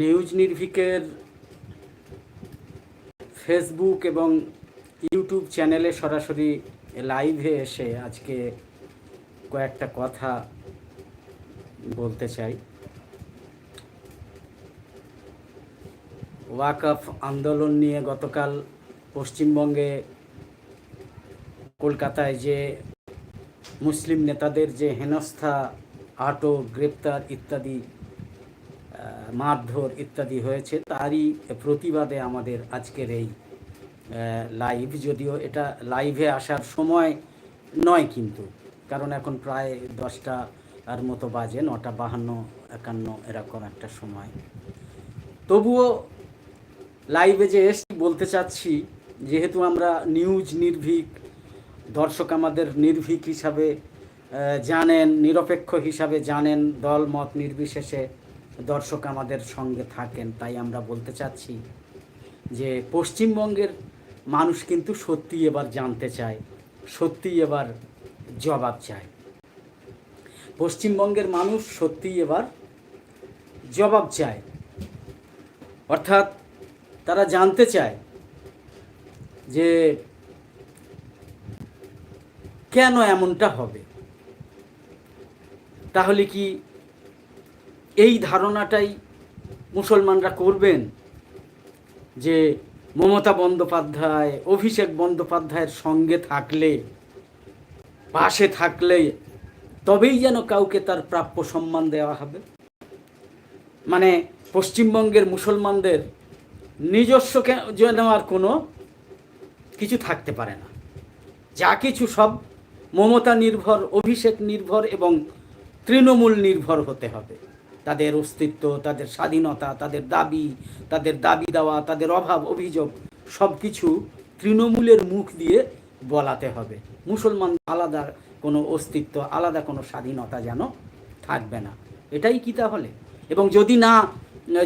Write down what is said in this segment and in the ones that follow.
News নির্ভিকের Facebook এবং YouTube চ্যানেলে সরাসরি লাইভে এসে আজকে কয়েকটা কথা বলতে চাই। ওয়াকফ আন্দোলন নিয়ে গতকাল পশ্চিমবঙ্গে কলকাতায় যে মুসলিম নেতাদের যে হেনস্থা, আটক, গ্রেপ্তার ইত্যাদি মারধর ইত্যাদি হয়েছে, তারই প্রতিবাদে আমাদের আজকের এই লাইভ যদিও এটা লাইভে আসার সময় নয় কিন্তু, কারণ এখন প্রায় দশটা আর মতো বাজে, নটা বাহান্ন, একান্ন, এরকম একটা সময়। তবুও লাইভে যে এসছি, বলতে চাচ্ছি, যেহেতু আমরা নিউজ নির্ভীক, দর্শক আমাদের নির্ভীক হিসাবে জানেন, নিরপেক্ষ হিসাবে জানেন দল, মত নির্বিশেষে দর্শক আমাদের সঙ্গে থাকেন, তাই আমরা বলতে চাচ্ছি যে পশ্চিমবঙ্গের মানুষ কিন্তু সত্যি এবার জানতে চায় সত্যি এবার জবাব চায়। পশ্চিমবঙ্গের মানুষ সত্যি এবার জবাব চায়। অর্থাৎ তারা জানতে চায় যে কেন এমনটা হবে। তাহলে কি এই ধারণাটাই মুসলমানরা করবেন যে মমতা বন্দ্যোপাধ্যায়, অভিষেক বন্দ্যোপাধ্যায়ের সঙ্গে থাকলে, পাশে থাকলে তবেই যেন কাউকে তার প্রাপ্য সম্মান দেওয়া হবে। মানে পশ্চিমবঙ্গের মুসলমানদের নিজস্ব যেন আর কোনো কিছু থাকতে পারে না। যা কিছু সব মমতা নির্ভর, অভিষেক নির্ভর এবং তৃণমূল নির্ভর হতে হবে। তাদের অস্তিত্ব, তাদের স্বাধীনতা, তাদের দাবি তাদের দাবি দেওয়া, তাদের অভাব, অভিযোগ সব কিছু তৃণমূলের মুখ দিয়ে বলাতে হবে। মুসলমান আলাদা কোনো অস্তিত্ব, আলাদা কোনো স্বাধীনতা যেন থাকবে না। এটাই কি তাহলে? এবং যদি না,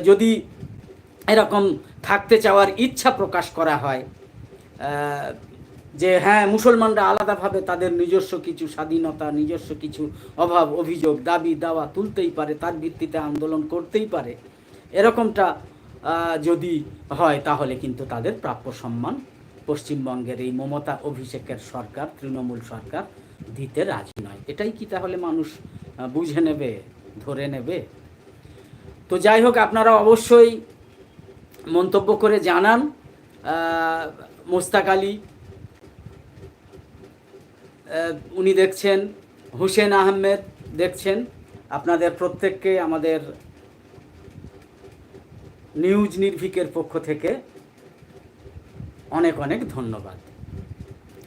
যদি এরকম থাকতে চাওয়ার ইচ্ছা প্রকাশ করা হয় যে হ্যাঁ মুসলমানরা আলাদাভাবে তাদের নিজস্ব কিছু স্বাধীনতা, নিজস্ব কিছু অভাব, অভিযোগ, দাবি, দাওয়া তুলতেই পারে, তার ভিত্তিতে আন্দোলন করতেই পারে। এরকমটা যদি হয় তাহলে কিন্তু তাদের প্রাপ্য সম্মান পশ্চিমবঙ্গের এই মমতা অভিষেকের সরকার, তৃণমূল সরকার দিতে রাজি নয়। এটাই কি তাহলে মানুষ বুঝে নেবে, ধরে নেবে? তো যাই হোক, আপনারা অবশ্যই মন্তব্য করে জানান। মোস্তাক আলী উনি দেখছেন, হুসেন আহমেদ দেখছেন, আপনাদের প্রত্যেককে আমাদের নিউজ নির্ভিকের পক্ষ থেকে অনেক অনেক ধন্যবাদ।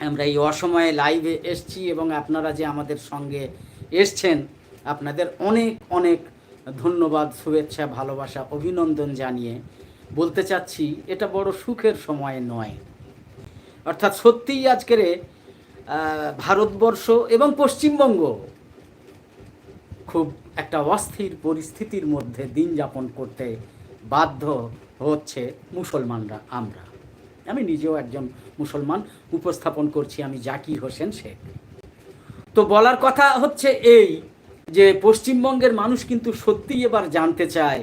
আমরা এই অসময়ে লাইভে এসছি এবং আপনারা যে আমাদের সঙ্গে এসছেন, আপনাদের অনেক অনেক ধন্যবাদ, শুভেচ্ছা, ভালোবাসা, অভিনন্দন জানিয়ে বলতে চাচ্ছি, এটা বড় সুখের সময় নয়। অর্থাৎ সত্যিই আজকের ভারতবর্ষ এবং পশ্চিমবঙ্গ খুব একটা অস্থির পরিস্থিতির মধ্যে দিন যাপন করতে বাধ্য হচ্ছে মুসলমানরা, আমরা। আমি নিজেও একজন মুসলমান, উপস্থাপন করছি আমি জাকির হোসেন শেখ। তো বলার কথা হচ্ছে এই যে পশ্চিমবঙ্গের মানুষ কিন্তু সত্যি এবার জানতে চায়,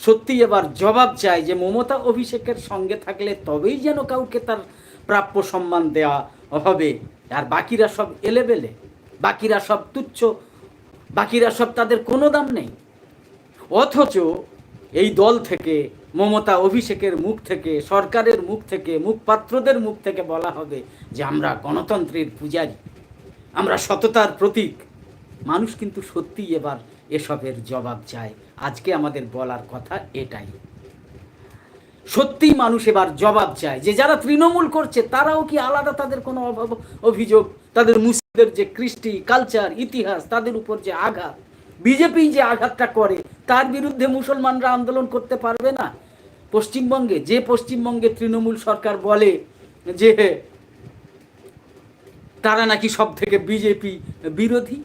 সত্যি এবার জবাব চায় যে মমতা অভিষেকের সঙ্গে থাকলে তবেই যেন কাউকে তার প্রাপ্য সম্মান দেওয়া হবে। আর বাকিরা সব এলেবেলে, বাকিরা সব তুচ্ছ, বাকিরা সব তাদের কোনো দাম নেই। অথচ এই দল থেকে মমতা অভিষেকের মুখ থেকে, সরকারের মুখ থেকে, মুখপাত্রদের মুখ থেকে বলা হবে যে আমরা গণতন্ত্রের পূজারী, আমরা সততার প্রতীক। মানুষ কিন্তু সত্যিই এবার এসবের জবাব চায়। আজকে আমাদের বলার কথা এটাই। সত্যিই মানুষ এবার জবাব চায়। যে যারা তৃণমূল করছে, তারাও কি আলাদা তাদের কোনো অভাব অভিযোগ? তাদের মুসলিমদের যে কৃষ্টি কালচার ইতিহাস, তাদের উপর যে আঘাত। বিজেপি যে আঘাতটা করে, তার বিরুদ্ধে মুসলমানরা আন্দোলন করতে পারবে না। পশ্চিমবঙ্গে, যে পশ্চিমবঙ্গে তৃণমূল সরকার বলে যে তারা নাকি সব থেকে বিজেপি বিরোধী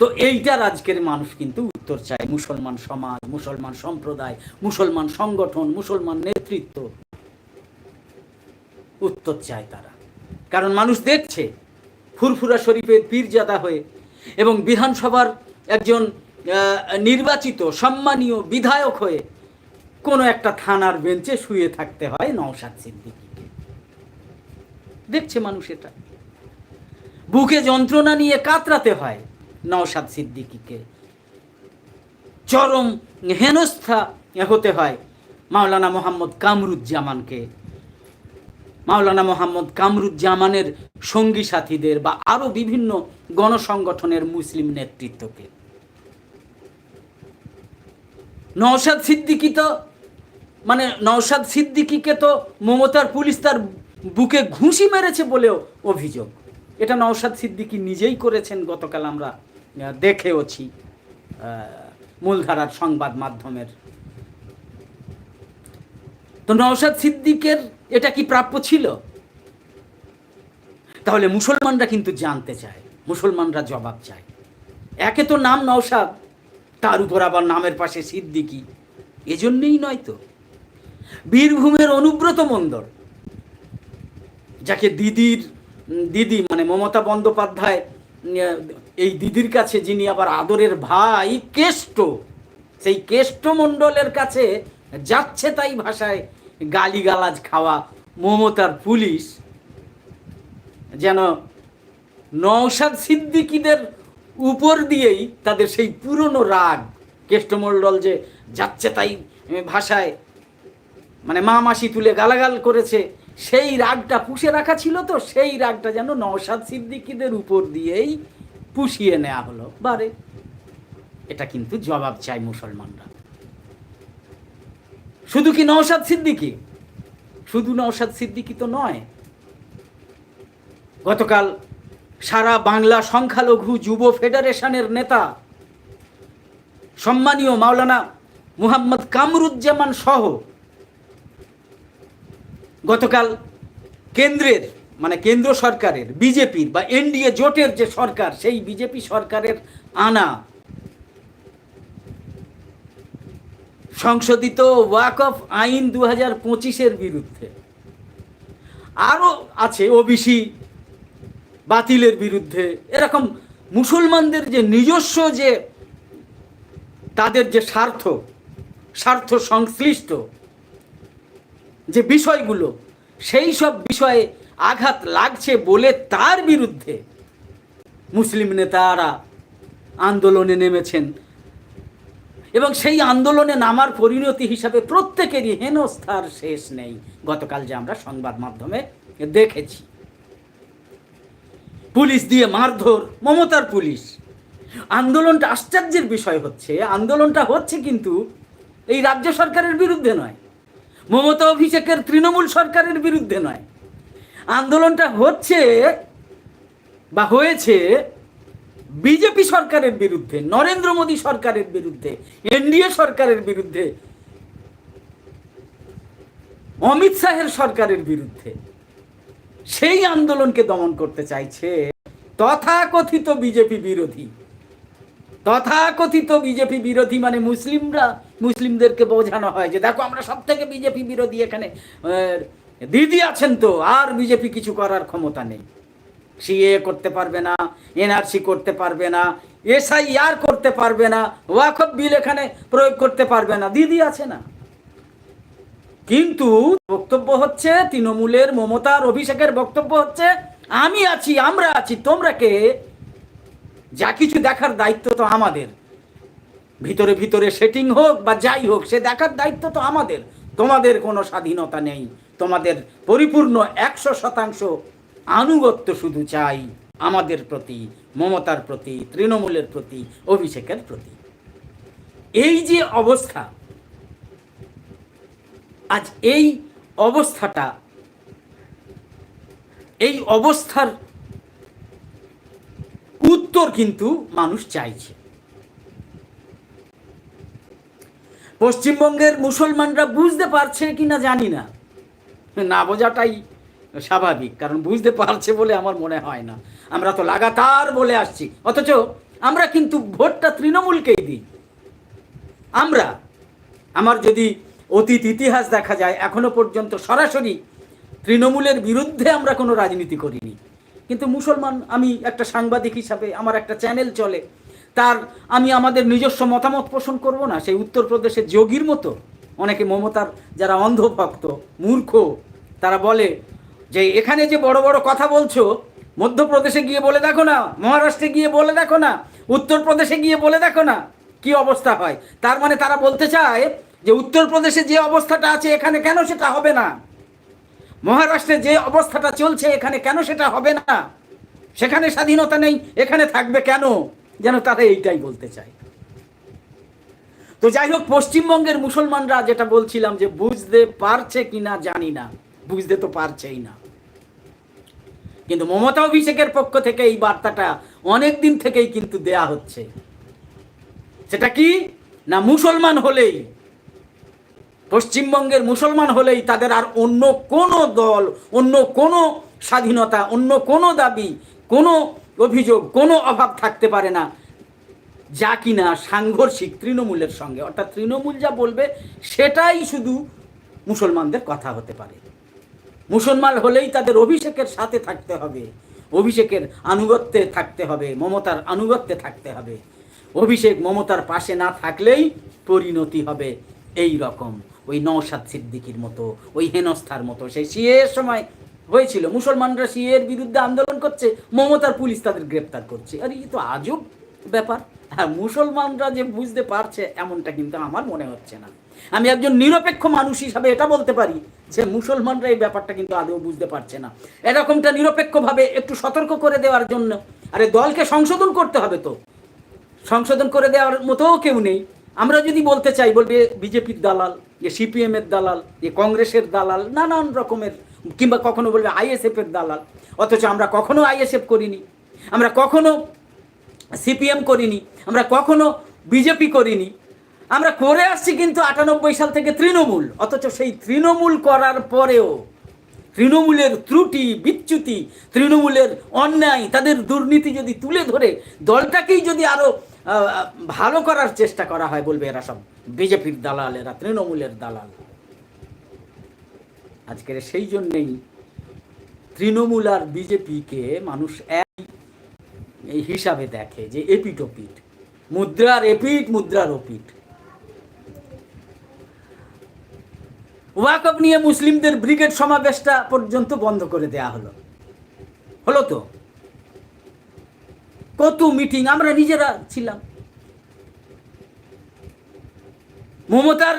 তো এইটার আজকের মানুষ কিন্তু উত্তর চায়। মুসলমান সমাজ, মুসলমান সম্প্রদায়, মুসলমান সংগঠন, মুসলমান নেতৃত্ব। উত্তর চায় তারা। কারণ মানুষ দেখছে, ফুরফুরা শরীফের পীরজাদা হয়ে এবং বিধানসভার একজন নির্বাচিত, সম্মানীয় বিধায়ক হয়ে কোনো একটা থানার বেঞ্চে শুয়ে থাকতে হয় নওশাদ সিদ্দিকিকে। দেখছে মানুষ এটা। বুকে যন্ত্রণা নিয়ে কাতরাতে হয়। নওশাদ সিদ্দিকিকে। চরম হেনস্থা হতে হয় মাওলানা মোহাম্মদ কামরুজ্জামানকে। মাওলানা মোহাম্মদ কামরুজ্জামানের সঙ্গী সাথীদের বা আরও বিভিন্ন গণসংগঠনের মুসলিম নেতৃত্বকে। নওশাদ সিদ্দিকি তো মানে নওশাদ সিদ্দিকিকে তো মমতার পুলিশ তার বুকে ঘুষি মেরেছে বলেও অভিযোগ। এটা নওশাদ সিদ্দিকি নিজেই করেছেন, গতকাল আমরা দেখেওছি মূলধারার সংবাদ মাধ্যমের। তো নওশাদ সিদ্দিকের এটা কি প্রাপ্য ছিল? তাহলে মুসলমানরা কিন্তু জানতে চায়, মুসলমানরা জবাব চায়। একে তো নাম নওশাদ, তার উপর আবার নামের পাশে সিদ্দিকি, এজন্যই নয় তো। বীরভূমের অনুব্রত মণ্ডল যাকে দিদির, দিদি মানে মমতা বন্দ্যোপাধ্যায় এই দিদির কাছে যিনি আবার আদরের ভাই কেষ্ট, সেই কেষ্ট মণ্ডলের কাছে যাচ্ছে তাই ভাষায় গালিগালাজ খাওয়া মমতার পুলিশ। যেন নওশাদ সিদ্দিকীদের উপর দিয়েই তাদের সেই পুরনো রাগ, কেষ্টমণ্ডল যে যাচ্ছে তাই ভাষায় মানে মা মাসি তুলে গালাগাল করেছে, সেই রাগটা পুষে রাখা ছিল তো, সেই রাগটা যেন নওশাদ সিদ্দিকীদের উপর দিয়েই পুষিয়ে নেওয়া হলো। বারে। এটা কিন্তু জবাব চাই মুসলমানরা। শুধু কি নওশাদ সিদ্দিকী? শুধু নওশাদ সিদ্দিকী তো নয়। গতকাল সারা বাংলা সংখ্যালঘু যুব ফেডারেশনের নেতা সম্মানীয় মাওলানা মুহাম্মদ কামরুজ্জামান সহ গতকাল কেন্দ্রের মানে কেন্দ্র সরকারের, বিজেপির বা এনডিএ জোটের যে সরকার, সেই বিজেপি সরকারের আনা সংশোধিত ওয়াক অফ আইন দু হাজার পঁচিশের বিরুদ্ধে। আরও আছে ওবিসি বাতিলের বিরুদ্ধে। এরকম মুসলমানদের যে নিজস্ব যে তাদের যে স্বার্থ স্বার্থ সংশ্লিষ্ট যে বিষয়গুলো, সেই সব বিষয়ে আঘাত লাগছে বলে তার বিরুদ্ধে মুসলিম নেতারা আন্দোলনে নেমেছেন। এবং সেই আন্দোলনে নামার পরিণতি হিসাবে প্রত্যেকেরই হেনস্থার শেষ নেই। গতকাল যে আমরা সংবাদ মাধ্যমে দেখেছি। পুলিশ দিয়ে মারধর, মমতার পুলিশ। আন্দোলনটা আশ্চর্যের বিষয় হচ্ছে, আন্দোলনটা হচ্ছে কিন্তু এই রাজ্য সরকারের বিরুদ্ধে নয়। মমতা অভিষেকের তৃণমূল সরকারের বিরুদ্ধে নয়। আন্দোলনটা হচ্ছে বা হয়েছে বিজেপি সরকারের বিরুদ্ধে, নরেন্দ্র মোদী সরকারের বিরুদ্ধে, এনডিএ সরকারের বিরুদ্ধে, অমিত শাহের সরকারের বিরুদ্ধে। সেই আন্দোলনকে দমন করতে চাইছে তথাকথিত বিজেপি বিরোধী। তথাকথিত বিজেপি বিরোধী মানে মুসলিমরা, মুসলিমদেরকে বোঝানো হয় যে, দেখো, আমরা সব থেকে বিজেপি বিরোধী এখানে দিদি আছেন তো, আর বিজেপি কিছু করার ক্ষমতা নেই। সিএ করতে পারবে না, এনআরসি করতে পারবে না, এসআইআর করতে পারবে না, ওয়াকফ বিল এখানে প্রয়োগ করতে পারবে না, দিদি আছে না। কিন্তু বক্তব্য হচ্ছে, তৃণমূলের মমতার অভিষেকের বক্তব্য হচ্ছে, আমি আছি, আমরা আছি, তোমরা কে? যা কিছু দেখার দায়িত্ব তো আমাদের। ভিতরে ভিতরে সেটিং হোক বা যাই হোক, সে দেখার দায়িত্ব তো আমাদের। তোমাদের কোনো স্বাধীনতা নেই। তোমাদের পরিপূর্ণ একশো শতাংশ আনুগত্য শুধু চাই আমাদের প্রতি, মমতার প্রতি, তৃণমূলের প্রতি, অভিষেকের প্রতি। এই যে অবস্থা, আজ এই অবস্থাটা, এই অবস্থার উত্তর কিন্তু মানুষ চাইছে। পশ্চিমবঙ্গের মুসলমানরা বুঝতে পারছে কিনা জানি না। না বোঝাটাই স্বাভাবিক, কারণ বুঝতে পারছে বলে আমার মনে হয় না। আমরা তো লাগাতার বলে আসছি। অথচ আমরা কিন্তু ভোটটা তৃণমূলকেই দিই। আমরা, আমার যদি অতীত ইতিহাস দেখা যায়, এখনও পর্যন্ত সরাসরি তৃণমূলের বিরুদ্ধে আমরা কোনো রাজনীতি করিনি। কিন্তু মুসলমান, আমি একটা সাংবাদিক হিসাবে আমার একটা চ্যানেল চলে, তার আমি আমাদের নিজস্ব মতামত পোষণ করব না। সেই উত্তরপ্রদেশের যোগীর মতো অনেকে মমতার, যারা অন্ধভক্ত, মূর্খ তারা বলে যে এখানে যে বড় বড় কথা বলছো, মধ্যপ্রদেশে গিয়ে বলে দেখো না, মহারাষ্ট্রে গিয়ে বলে দেখো না, উত্তরপ্রদেশে গিয়ে বলে দেখো না, কি অবস্থা হয়? তার মানে তারা বলতে চায় যে উত্তরপ্রদেশে যে অবস্থাটা আছে এখানে কেন সেটা হবে না? মহারাষ্ট্রে যে অবস্থাটা চলছে এখানে কেন সেটা হবে না? সেখানে স্বাধীনতা নেই, এখানে থাকবে কেন? যেন তারা এইটাই বলতে চায়। তো যাই হোক, পশ্চিমবঙ্গের মুসলমানরা যেটা বলছিলাম যে বুঝতে পারছে কিনা জানি না। বুঝতে তো পারছেই না। কিন্তু মমতা অভিষেকের পক্ষ থেকে এই বার্তাটা অনেক দিন থেকেই কিন্তু দেয়া হচ্ছে। সেটা কি? না মুসলমান হলেই, পশ্চিমবঙ্গের মুসলমান হলেই তাদের আর অন্য কোনো দল, অন্য কোনো স্বাধীনতা, অন্য কোনো দাবি, কোনো অভিযোগ, কোনো অভাব থাকতে পারে না। যা কিনা সাংঘর্ষিক তৃণমূলের সঙ্গে। অর্থাৎ তৃণমূল যা বলবে, সেটাই শুধু মুসলমানদের কথা হতে পারে। মুসলমান হলেই তাদের অভিষেকের সাথে থাকতে হবে। অভিষেকের আনুগত্যে থাকতে হবে, মমতার আনুগত্যে থাকতে হবে। অভিষেক মমতার পাশে না থাকলেই পরিণতি হবে এই রকম। ওই নওশাদ সিদ্দিকির মতো, ওই হেনস্থার মতো। সেই সিএর সময় হয়েছিল। মুসলমানরা সিএর বিরুদ্ধে আন্দোলন করছে, মমতার পুলিশ তাদের গ্রেপ্তার করছে। আরে এই তো আজব ব্যাপার। হ্যাঁ মুসলমানরা যে বুঝতে পারছে এমনটা কিন্তু আমার মনে হচ্ছে না। আমি একজন নিরপেক্ষ মানুষ হিসাবে এটা বলতে পারি যে মুসলমানরা এই ব্যাপারটা কিন্তু আদৌ বুঝতে পারছে না। এরকমটা নিরপেক্ষভাবে একটু সতর্ক করে দেওয়ার জন্য। আরে দলকে সংশোধন করতে হবে তো। সংশোধন করে দেওয়ার মতোও কেউ নেই। আমরা যদি বলতে চাই, বলবে বিজেপির দালাল, যে সিপিএম এর দালাল, যে কংগ্রেসের দালাল, নানান রকমের, কিংবা কখনো বলবে আইএসএফ এর দালাল। অথচ আমরা কখনো আইএসএফ করিনি। আমরা কখনো সিপিএম করিনি। আমরা কখনো বিজেপি করিনি। আমরা করে আসছি কিন্তু আটানব্বই সাল থেকে তৃণমূল। অথচ সেই তৃণমূল করার পরেও তৃণমূলের ত্রুটি বিচ্যুতি তৃণমূলের অন্যায় তাদের দুর্নীতি যদি তুলে ধরে দলটাকেই যদি আরও আহ, ভালো করার চেষ্টা করা হয় বলবে এরা সব বিজেপির দালাল এরা তৃণমূলের দালাল। আজকের সেই জন্যেই তৃণমূল আর বিজেপিকে মানুষ এক হিসাবে দেখে যে এপিট ওপিট মুদ্রার এপিট মুদ্রার ওপিট ওয়াকফ নিয়ে মুসলিমদের ব্রিগেড সমাবেশটা পর্যন্ত বন্ধ করে দেয়া হলো। হলো তো। কত মিটিং, আমরা নিজেরা ছিলাম। মমতার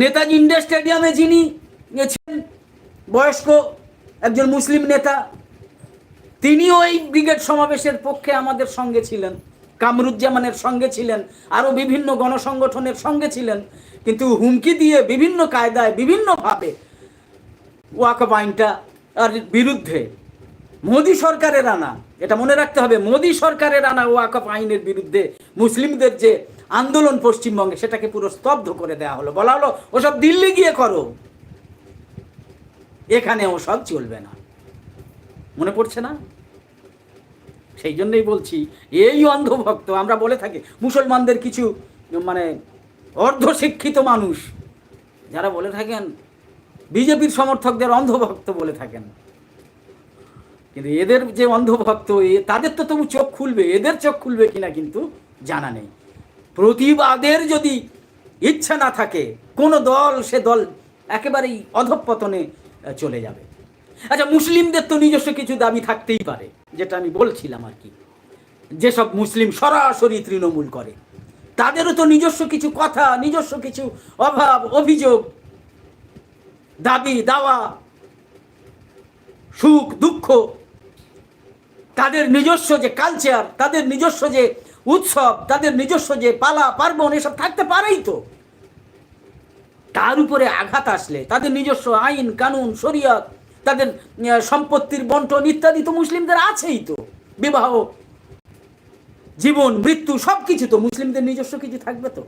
নেতাজি ইন্ডিয়া স্টেডিয়ামে যিনি গেছেন, বয়স্ক একজন মুসলিম নেতা, তিনিও এই ব্রিগেড সমাবেশের পক্ষে আমাদের সঙ্গে ছিলেন, কামরুজ্জামানের সঙ্গে ছিলেন, আরও বিভিন্ন গণসংগঠনের সঙ্গে ছিলেন। কিন্তু হুমকি দিয়ে বিভিন্ন কায়দায়, বিভিন্নভাবে ওয়াকফ আইনটা আর বিরুদ্ধে মোদী সরকারের আনা, এটা মনে রাখতে হবে, মোদী সরকারের আনা ওয়াকফ আইনের বিরুদ্ধে মুসলিমদের যে আন্দোলন পশ্চিমবঙ্গে, সেটাকে পুরো স্তব্ধ করে দেওয়া হলো। বলা হলো, ওসব দিল্লি গিয়ে করো। এখানে ওসব চলবে না। মনে পড়ছে না? সেই জন্যই বলছি, এই অন্ধভক্ত, আমরা বলে থাকি, মুসলমানদের কিছু মানে অর্ধশিক্ষিত মানুষ। যারা বলে থাকেন, বিজেপির সমর্থকদের অন্ধভক্ত বলে থাকেন। কিন্তু এদের যে অন্ধভক্ত তাদের তো তবু চোখ খুলবে, এদের চোখ খুলবে কিনা কিন্তু জানা নেই। প্রতিবাদের যদি ইচ্ছা না থাকে, কোনো দল, সে দল একেবারেই অধঃপতনে চলে যাবে। আচ্ছা মুসলিমদের তো নিজস্ব কিছু দাবি থাকতেই পারে, যেটা আমি বলছিলাম আর কি। যেসব মুসলিম সরাসরি তৃণমূল করে তাদেরও তো নিজস্ব কিছু কথা, নিজস্ব কিছু অভাব, অভিযোগ, দাবি, দাওয়া, সুখ, দুঃখ। তাদের নিজস্ব যে কালচার তাদের নিজস্ব যে উৎসব, তাদের নিজস্ব যে পালা, পার্বণ, এসব থাকতে পারেই তো। তার উপরে আঘাত আসলে। তাদের নিজস্ব আইন, কানুন, শরিয়ত, তাদের সম্পত্তির বন্টন ইত্যাদি তো মুসলিমদের আছেই তো। বিবাহ জীবন, মৃত্যু সব কিছু তো মুসলিমদের নিজস্ব কিছু থাকবে তো।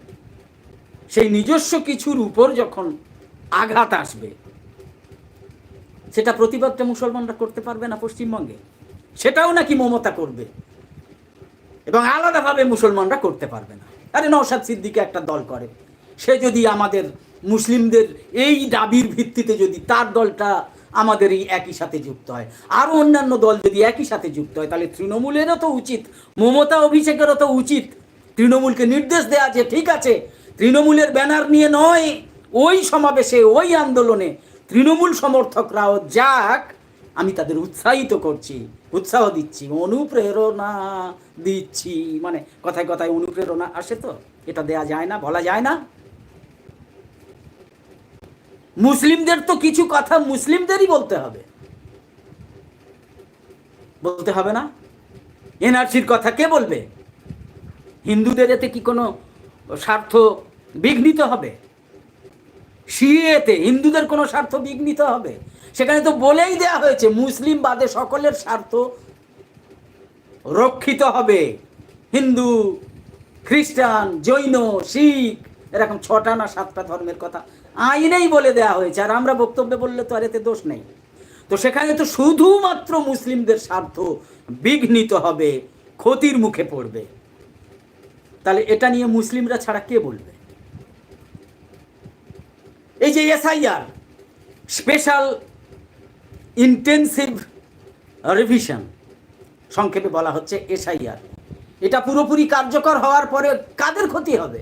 সেই নিজস্ব কিছুর উপর যখন আঘাত আসবে, সেটা প্রতিবাদটা মুসলমানরা করতে পারবে না পশ্চিমবঙ্গে? সেটাও নাকি মমতা করবে। এবং আলাদাভাবে মুসলমানরা করতে পারবে না। আরে নওশাদ সিদ্দিকে একটা দল করে। সে যদি আমাদের মুসলিমদের এই দাবির ভিত্তিতে যদি তার দলটা আমাদের এই একই সাথে যুক্ত হয়। আরও অন্যান্য দল যদি একই সাথে যুক্ত হয়, তাহলে তৃণমূলেরও তো উচিত, মমতা অভিষেকেরও তো উচিত। তৃণমূলকে নির্দেশ দেওয়া যে, ঠিক আছে, তৃণমূলের ব্যানার নিয়ে নয়, ওই সমাবেশে, ওই আন্দোলনে তৃণমূল সমর্থকরাও যাক। আমি তাদের উৎসাহিত করছি, উৎসাহ দিচ্ছি, অনুপ্রেরণা দিচ্ছি। মানে কথায় কথায় অনুপ্রেরণা আসে তো, এটা দেয়া যায় না, বলা যায় না। মুসলিমদের তো কিছু কথা মুসলিমদেরই বলতে হবে। বলতে হবে না? এনআরসির কথা কে বলবে? হিন্দুদের এতে কি কোনো স্বার্থ বিঘ্নিত হবে? সিএতে হিন্দুদের কোনো স্বার্থ বিঘ্নিত হবে? সেখানে তো বলেই দেয়া হয়েছে, মুসলিম বাদে সকলের স্বার্থ রক্ষিত হবে। হিন্দু, খ্রিস্টান, জৈন, শিখ এরকম ছটা না সাতটা ধর্মের কথা। আইনেই বলে দেয়া হয়েছে, আর আমরা বক্তব্যে বললে তো আর এতে দোষ নেই। তো সেখানে তো শুধুমাত্র মুসলিমদের স্বার্থ বিঘ্নিত হবে, ক্ষতির মুখে পড়বে। তাহলে এটা নিয়ে মুসলিমরা ছাড়া কে বলবে? এই যে এসআইআর স্পেশাল ইন্টেন্সিভ রিভিশন সংক্ষেপে বলা হচ্ছে এসআইআর। এটা পুরোপুরি কার্যকর হওয়ার পরে কাদের ক্ষতি হবে?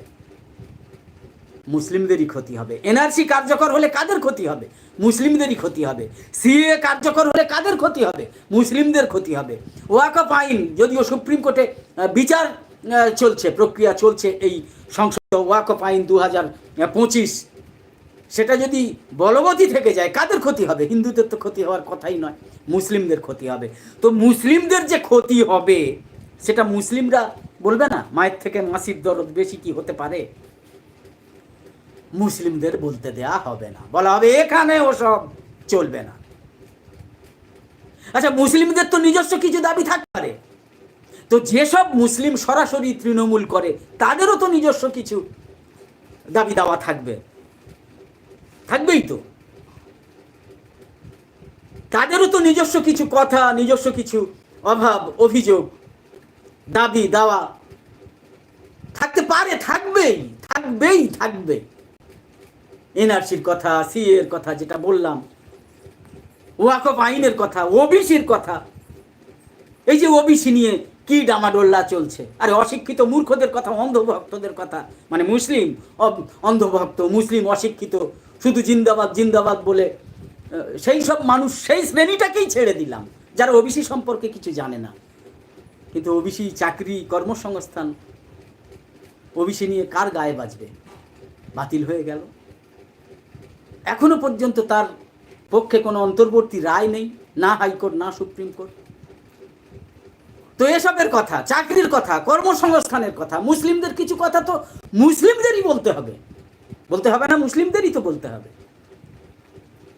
মুসলিমদেরই ক্ষতি হবে। এনআরসি কার্যকর হলে কাদের ক্ষতি হবে? মুসলিমদেরই ক্ষতি হবে। সিএ কার্যকর হলে কাদের ক্ষতি হবে? মুসলিমদের ক্ষতি হবে। ওয়াকফ আইন, যদিও সুপ্রিম কোর্টে বিচার চলছে, প্রক্রিয়া চলছে এই সংসদ ওয়াকফ আইন দু হাজার পঁচিশ। সেটা যদি বলবতী থেকে যায়, কাদের ক্ষতি হবে? হিন্দুদের তো ক্ষতি হওয়ার কথাই নয়, মুসলিমদের ক্ষতি হবে। তো মুসলিমদের যে ক্ষতি হবে, সেটা মুসলিমরা বলবে না, মায়ের থেকে মাসির দরদ বেশি কি হতে পারে? মুসলিমদের বলতে দেয়া হবে না। বলা হবে, এখানে ওসব চলবে না। আচ্ছা মুসলিমদের তো নিজস্ব কিছু দাবি থাকতে পারে। তো যেসব মুসলিম সরাসরি তৃণমূল করে, তাদেরও তো নিজস্ব কিছু দাবি দাওয়া থাকবে। থাকবেই তো। তাদেরও তো নিজস্ব কিছু কথা, নিজস্ব কিছু অভাব, অভিযোগ, দাবি, দাওয়া থাকতে পারে, থাকবেই থাকবেই থাকবে এনআরসির কথা সি এর কথা যেটা বললাম, ওয়াকফ আইনের কথা, ওবিসির কথা। এই যে ওবিসি নিয়ে কি ডামাডোল্লা চলছে? আরে অশিক্ষিত মূর্খদের কথা, অন্ধভক্তদের কথা। মানে মুসলিম অন্ধভক্ত, মুসলিম অশিক্ষিত, শুধু জিন্দাবাদ জিন্দাবাদ বলে সেই সব মানুষ, সেই শ্রেণীটাকেই ছেড়ে দিলাম, যারা ওবিসি সম্পর্কে কিছু জানে না। কিন্তু ওবিসি চাকরি, কর্মসংস্থান, ওবিসি নিয়ে কার গায়ে বাজবে? বাতিল হয়ে গেল। এখনও পর্যন্ত তার পক্ষে কোনো অন্তর্বর্তী রায় নেই, না হাইকোর্ট না সুপ্রিম কোর্ট। তো এসবের কথা, চাকরির কথা, কর্মসংস্থানের কথা, মুসলিমদের কিছু কথা তো মুসলিমদেরই বলতে হবে। বলতে হবে না, মুসলিমদেরই তো বলতে হবে।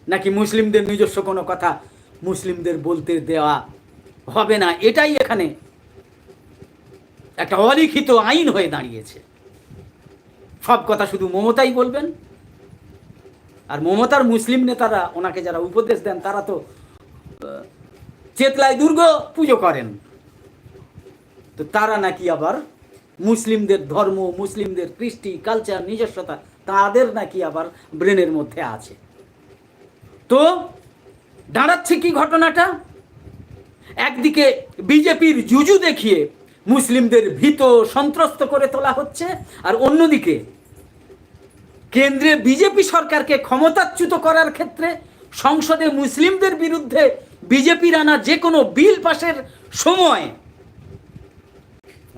নাকি মুসলিমদের নিজস্ব কোনো কথা মুসলিমদের বলতে দেওয়া হবে না? এটাই এখানে একটা অলিখিত আইন হয়ে দাঁড়িয়েছে। সব কথা শুধু মমতাই বলবেন। আর মমতার মুসলিম নেতারা ওনাকে যারা উপদেশ দেন, তারা তো চেতলায় দুর্গ পুজো করেন। তো তারা নাকি আবার মুসলিমদের ধর্ম, মুসলিমদের কৃষ্টি কালচার নিজস্বতা, তাদের নাকি আবার ব্রেনের মধ্যে আছে। তো দাঁড়াচ্ছে কি ঘটনাটা? একদিকে বিজেপির জুজু দেখিয়ে মুসলিমদের ভীত, সন্ত্রস্ত করে তোলা হচ্ছে, আর অন্যদিকে কেন্দ্রে বিজেপি সরকারকে ক্ষমতাচ্যুত করার ক্ষেত্রে সংসদে মুসলিমদের বিরুদ্ধে বিজেপির আনা যে কোনো বিল পাশের সময়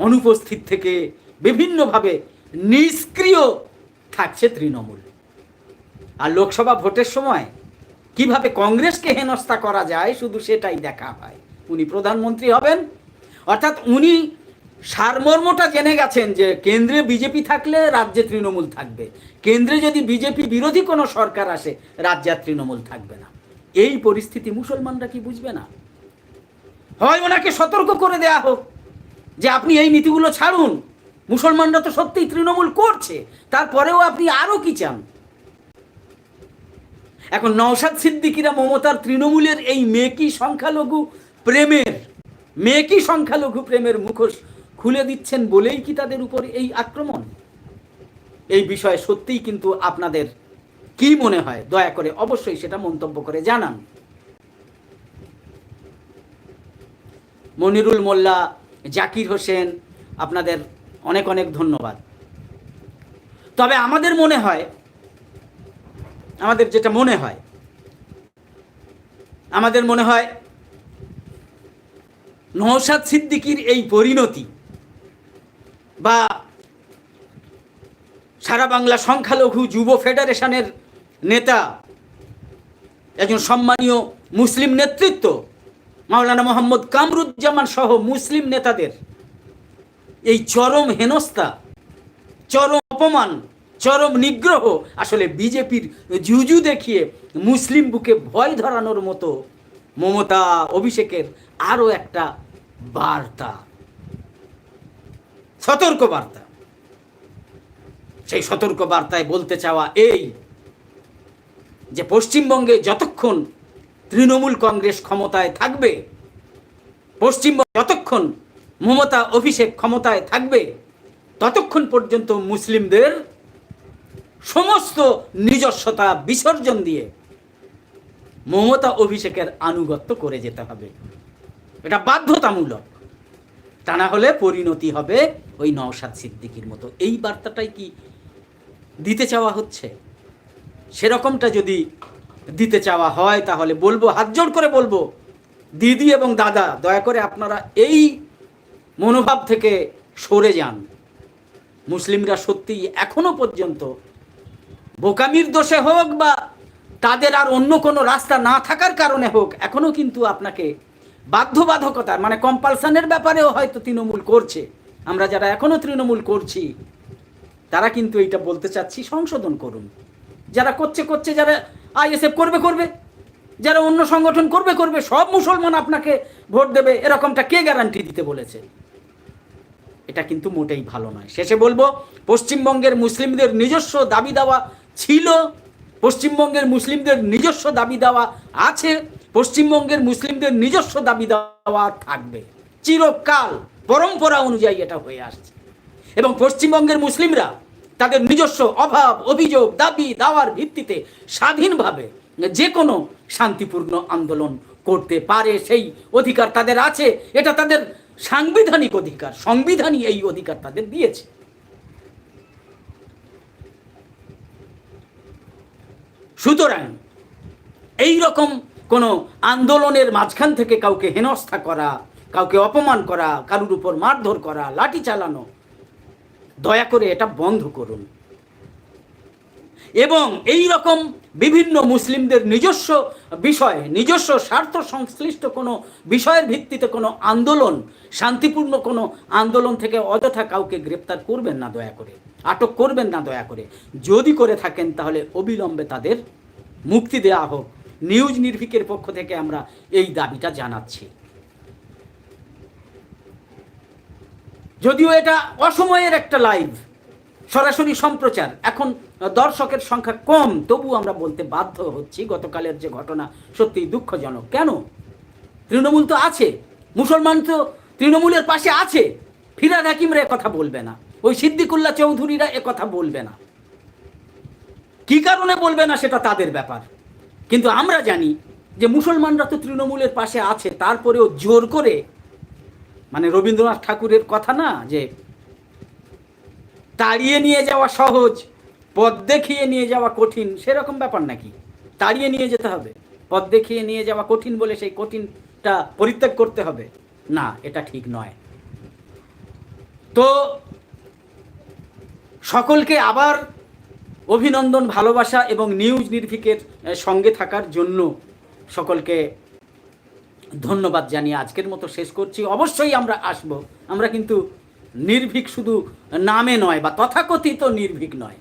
অনুপস্থিত থেকে বিভিন্নভাবে নিষ্ক্রিয় থাকছে তৃণমূল। আর লোকসভা ভোটের সময় কীভাবে কংগ্রেসকে হেনস্থা করা যায় শুধু সেটাই দেখা হয়। উনি প্রধানমন্ত্রী হবেন, অর্থাৎ উনি সারমর্মটা জেনে গেছেন যে কেন্দ্রে বিজেপি থাকলে রাজ্যে তৃণমূল থাকবে। কেন্দ্রে যদি বিজেপি বিরোধী কোনো সরকার আসে, রাজ্যে তৃণমূল থাকবে না। এই পরিস্থিতি মুসলমানরা কি বুঝবে না? হয় ওনাকে সতর্ক করে দেয়া হোক যে আপনি এই নীতিগুলো ছাড়ুন। মুসলমানরা তো সত্যিই তৃণমূল করছে। তারপরেও আপনি আরও কি চান? এখন নওশাদ সিদ্দিকিরা মমতার তৃণমূলের এই মেকি সংখ্যালঘু প্রেমের, মেকি সংখ্যালঘু প্রেমের মুখোশ খুলে দিচ্ছেন বলেই কি তাদের উপর এই আক্রমণ? এই বিষয়ে সত্যিই কিন্তু আপনাদের কি মনে হয়? দয়া করে অবশ্যই সেটা মন্তব্য করে জানান। মনিরুল মোল্লা, জাকির হোসেন, আপনাদের অনেক অনেক ধন্যবাদ। তবে আমাদের মনে হয়, আমাদের যেটা মনে হয়, আমাদের মনে হয় নৌসাদ সিদ্দিকির এই পরিণতি বা সারা বাংলা সংখ্যালঘু যুব ফেডারেশনের নেতা, একজন সম্মানীয় মুসলিম নেতৃত্ব, মাওলানা মোহাম্মদ কামরুজ্জামান সহ মুসলিম নেতাদের এই চরম হেনস্থা, চরম অপমান, চরম নিগ্রহ আসলে বিজেপির জুজু দেখিয়ে মুসলিম বুকে ভয় ধরানোর মতো মমতা অভিষেকের আরও একটা বার্তা। সতর্ক বার্তা সেই সতর্ক বার্তায় বলতে চাওয়া এই যে পশ্চিমবঙ্গে যতক্ষণ তৃণমূল কংগ্রেস ক্ষমতায় থাকবে, পশ্চিমবঙ্গ যতক্ষণ মমতা অভিষেক ক্ষমতায় থাকবে, ততক্ষণ পর্যন্ত মুসলিমদের সমস্ত নিজস্বতা বিসর্জন দিয়ে মমতা অভিষেকের আনুগত্য করে যেতে হবে। এটা বাধ্যতামূলক। তা না হলে পরিণতি হবে ওই নওশাদ সিদ্দিকির মতো। এই বার্তাটাই কি দিতে চাওয়া হচ্ছে? সেরকমটা যদি দিতে চাওয়া হয়, তাহলে বলব, হাত জোর করে বলব, দিদি এবং দাদা, দয়া করে আপনারা এই মনোভাব থেকে সরে যান। মুসলিমরা সত্যিই এখনও পর্যন্ত বোকামির দোষে হোক বা তাদের আর অন্য কোনো রাস্তা না থাকার কারণে হোক, এখনও কিন্তু আপনাকে বাধ্যবাধকতার মানে কম্পালসানের ব্যাপারেও হয়তো তৃণমূল করছে। আমরা যারা এখনও তৃণমূল করছি, তারা কিন্তু এইটা বলতে চাচ্ছি, সংশোধন করুন। যারা করছে করছে, যারা আইএসএফ করবে করবে। যারা অন্য সংগঠন করবে করবে, সব মুসলমান আপনাকে ভোট দেবে, এরকমটা কে গ্যারান্টি দিতে বলেছে? এটা কিন্তু মোটেই ভালো নয়। শেষে বলব, পশ্চিমবঙ্গের মুসলিমদের নিজস্ব দাবি দেওয়া ছিল, পশ্চিমবঙ্গের মুসলিমদের নিজস্ব দাবি দেওয়া আছে, পশ্চিমবঙ্গের মুসলিমদের নিজস্ব দাবি দেওয়া থাকবে। চিরকাল পরম্পরা অনুযায়ী এটা হয়ে আসছে। এবং পশ্চিমবঙ্গের মুসলিমরা তাদের নিজস্ব অভাব, অভিযোগ, দাবি, দাওয়ার ভিত্তিতে স্বাধীনভাবে যে কোনো শান্তিপূর্ণ আন্দোলন করতে পারে, সেই অধিকার তাদের আছে। এটা তাদের সাংবিধানিক অধিকার, সংবিধানই এই অধিকার তাদের দিয়েছে। সুতরাং এই রকম কোনো আন্দোলনের মাঝখান থেকে কাউকে হেনস্থা করা কাউকে অপমান করা, কারুর উপর মারধর করা, লাঠি চালানো, দয়া করে এটা বন্ধ করুন। এবং এই রকম বিভিন্ন মুসলিমদের নিজস্ব বিষয়, নিজস্ব স্বার্থ সংশ্লিষ্ট কোনো বিষয়ের ভিত্তিতে কোনো আন্দোলন, শান্তিপূর্ণ কোনো আন্দোলন থেকে অযথা কাউকে গ্রেপ্তার করবেন না দয়া করে, আটক করবেন না দয়া করে। যদি করে থাকেন, তাহলে অবিলম্বে তাদের মুক্তি দেওয়া হোক। নিউজ নির্ভিকের পক্ষ থেকে আমরা এই দাবিটা জানাচ্ছি। যদিও এটা অসময়ের একটা লাইভ সরাসরি সম্প্রচার। এখন দর্শকের সংখ্যা কম তবু আমরা বলতে বাধ্য হচ্ছি গতকালের যে ঘটনা সত্যি দুঃখজনক। কেন? তৃণমূল তো আছে, মুসলমান তো তৃণমূলের পাশে আছে, ফিরাদ হাকিমরা কথা বলবে না, ওই সিদ্দিকুল্লাহ চৌধুরীরা কথা বলবে না। কি কারণে বলবে না সেটা তাদের ব্যাপার। কিন্তু আমরা জানি যে মুসলমানরা তো তৃণমূলের পাশে আছে, তারপরেও জোর করে মানে রবীন্দ্রনাথ ঠাকুরের কথা না, যে তাড়িয়ে নিয়ে যাওয়া সহজ, পথ দেখিয়ে নিয়ে যাওয়া কঠিন, সেরকম ব্যাপার নাকি? তাড়িয়ে নিয়ে যেতে হবে, পথ দেখিয়ে নিয়ে যাওয়া কঠিন বলে সেই কঠিনটা পরিত্যাগ করতে হবে। না, এটা ঠিক নয়। তো সকলকে আবার অভিনন্দন, ভালোবাসা এবং নিউজ নির্ভিকের সঙ্গে থাকার জন্য সকলকে ধন্যবাদ জানিয়ে আজকের মতো শেষ করছি। অবশ্যই আমরা আসব। আমরা কিন্তু নির্ভীক শুধু নামে নয় বা তথাকথিত নির্ভীক নয়।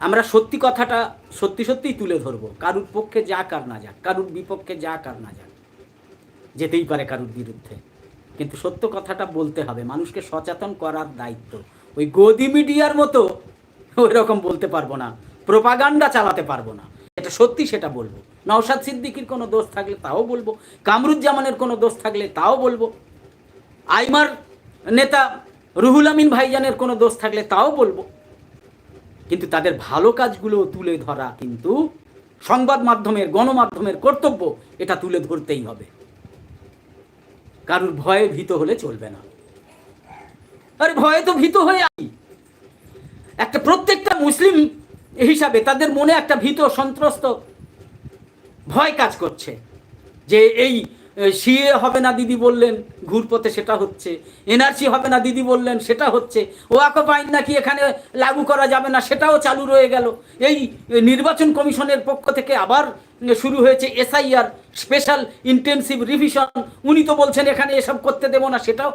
আমরা সত্যি কথাটা সত্যি সত্যিই তুলে ধরবো। কারুর পক্ষে যা কার না যাক, কারুর বিপক্ষে যা কার না যাক। যেতেই পারে কারুর বিরুদ্ধে। কিন্তু সত্য কথাটা বলতে হবে। মানুষকে সচেতন করার দায়িত্ব। ওই গদি মিডিয়ার মতো ওই রকম বলতে পারব না। প্রোপাগান্ডা চালাতে পারব না। এটা সত্যি সেটা বলব। নওশাদ সিদ্দিকির কোনো দোষ থাকলে তাও বলব। কামরুজ্জামানের কোনো দোষ থাকলে তাও বলব। আইমার নেতা রুহুল আমিন ভাইজানের কোনো দোষ থাকলে তাও বলব। কিন্তু তাদের ভালো কাজগুলো তুলে ধরা কিন্তু সংবাদ মাধ্যমের, গণমাধ্যমের কর্তব্য, এটা তুলে ধরতেই হবে। কারুর ভয়ে ভীত হলে চলবে না। আরে ভয়ে তো ভীত হয়ে আছি। একটা প্রত্যেকটা মুসলিম এই হিসাবে তাদের মনে একটা ভীত সন্ত্রস্ত ভয় কাজ করছে যে এই সিএ হবে না দিদি বললেন, ঘুরপথে সেটা হচ্ছে। এনআরসি হবে না দিদি বললেন, সেটা হচ্ছে। ওয়াকফ আইন নাকি এখানে লাগু করা যাবে না, সেটাও চালু রয়ে গেল। এই নির্বাচন কমিশনের পক্ষ থেকে আবার শুরু হয়েছে এসআইআর, স্পেশাল ইন্টেনসিভ রিভিশন। উনি তো বলছেন এখানে এসব করতে দেবো না, সেটাও।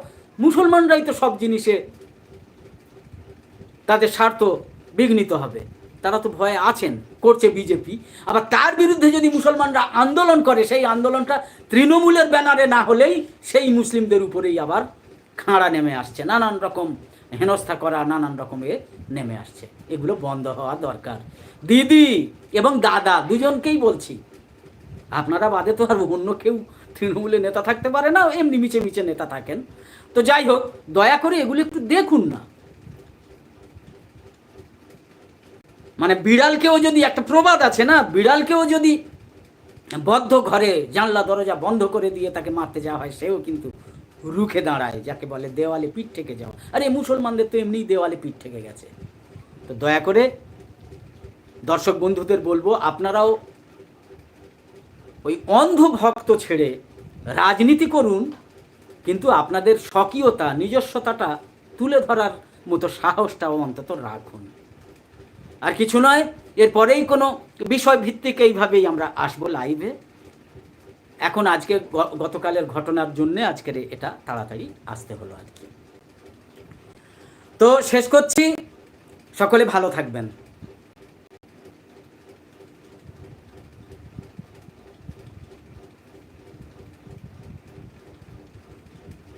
মুসলমানরাই তো সব জিনিসে তাদের স্বার্থ বিঘ্নিত হবে। তারা তো ভয়ে আছেন, করছে বিজেপি আবার তার বিরুদ্ধে যদি মুসলমানরা আন্দোলন করে, সেই আন্দোলনটা তৃণমূলের ব্যানারে না হলেই সেই মুসলিমদের উপরেই আবার খাঁড়া নেমে আসছে। নানান রকম হেনস্থা করা, নানান রকমে নেমে আসছে। এগুলো বন্ধ হওয়া দরকার। দিদি এবং দাদা দুজনকেই বলছি, আপনারা বাদে তো আর অন্য কেউ তৃণমূলের নেতা থাকতে পারে না, এমনি মিছে মিছে নেতা থাকেন। তো যাই হোক, দয়া করে এগুলো একটু দেখুন না। মানে বিড়ালকেও যদি একটা প্রবাদ আছে না, বিড়ালকেও যদি বদ্ধ ঘরে জানলা দরজা বন্ধ করে দিয়ে তাকে মারতে যাওয়া হয়, সেও কিন্তু রুখে দাঁড়ায়, যাকে বলে দেওয়ালে পিঠ থেকে যাওয়া। আরে মুসলমানদের তো এমনিই দেওয়ালে পিঠ থেকে গেছে। তো দয়া করে দর্শক বন্ধুদের বলব, আপনারাও ওই অন্ধ ভক্ত ছেড়ে রাজনীতি করুন, কিন্তু আপনাদের স্বকীয়তা, নিজস্বতাটা তুলে ধরার মতো সাহসটাও অন্তত রাখুন। আর কিছু নয় এরপরেই কোনো বিষয় ভিত্তিক এইভাবেই আমরা আসব লাইভে এখন আজকে গতকালের ঘটনার জন্যে আজকের এটা তাড়াতাড়ি আসতে হলো আর কি। তো শেষ করছি। সকলে ভালো থাকবেন।